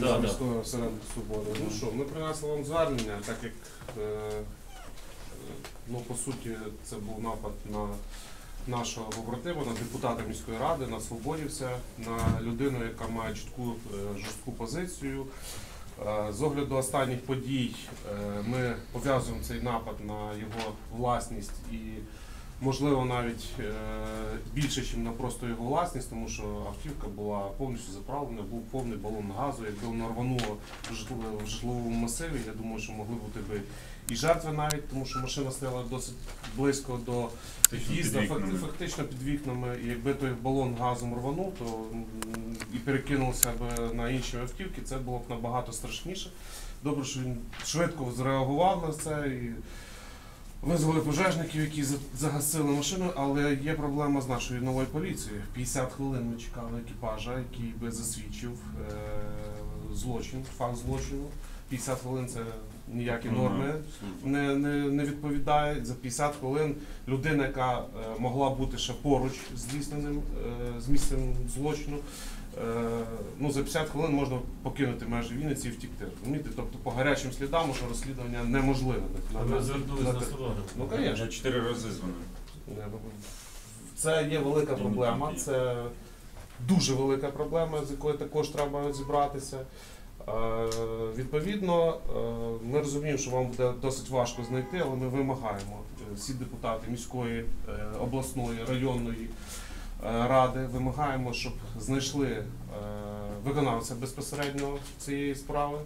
Да, да. міського осередку свободи. Ну що, ми принесли вам звернення, так як е, е, ну, по суті це був напад на нашого побратима, на депутата міської ради, на свободівця, на людину, яка має чітку е, жорстку позицію. Е, З огляду останніх подій е, ми пов'язуємо цей напад на його власність і, можливо, навіть е, більше, ніж на просто його власність, тому що автівка була повністю заправлена, був повний балон газу. Якби воно рвануло в житло- в житловому масиві, я думаю, що могли бути би і жертви навіть, тому що машина стояла досить близько до в'їзду, фактично під вікнами. І якби той балон газом рванув, то і перекинувся б на інші автівки, це було б набагато страшніше. Добре, що він швидко зреагував на це і визвали пожежників, які за- загасили машину, але є проблема з нашою новою поліцією. 50 хвилин ми чекали екіпажа, який би засвідчив е, злочин, факт злочину. 50 хвилин це ніякі норми не, не, не відповідає за 50 хвилин. Людина, яка е, могла бути ще поруч з здійсненим е, з місцем злочину. Е, ну, за 50 хвилин можна покинути межі Вінниці і втікти. Розумієте? Тобто по гарячим слідам уже розслідування неможливе. Звернулись на- на сторону. Ну, Я звісно. чотири рази дзвонив. Це є велика проблема, це дуже велика проблема, з якою також треба зібратися. Е, Відповідно, е, ми розуміємо, що вам буде досить важко знайти, але ми вимагаємо е, всі депутати міської, обласної, районної ради, вимагаємо, щоб знайшли виконавця безпосередньо цієї справи.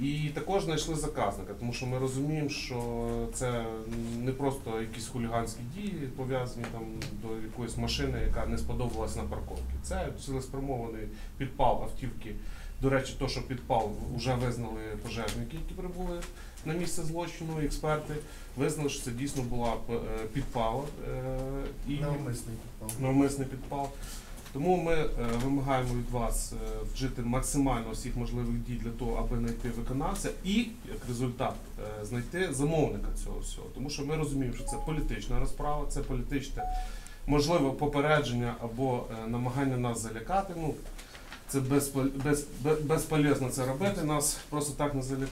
І також знайшли заказника, тому що ми розуміємо, що це не просто якісь хуліганські дії пов'язані там до якоїсь машини, яка не сподобалась на парковці. Це цілеспрямований підпал автівки. До речі, то, що підпал вже визнали пожежники, які прибули на місце злочину, експерти визнали, що це дійсно була е, підпал е, і Навмисний підпал. навмисний підпал. Тому ми е, вимагаємо від вас вжити максимально всіх можливих дій для того, аби знайти виконавця і як результат знайти замовника цього всього. Тому що ми розуміємо, що це політична розправа, це політичне можливо попередження або намагання нас залякати. Ну це безпо- без, без, безполезно це робити. Нас просто так не залякати.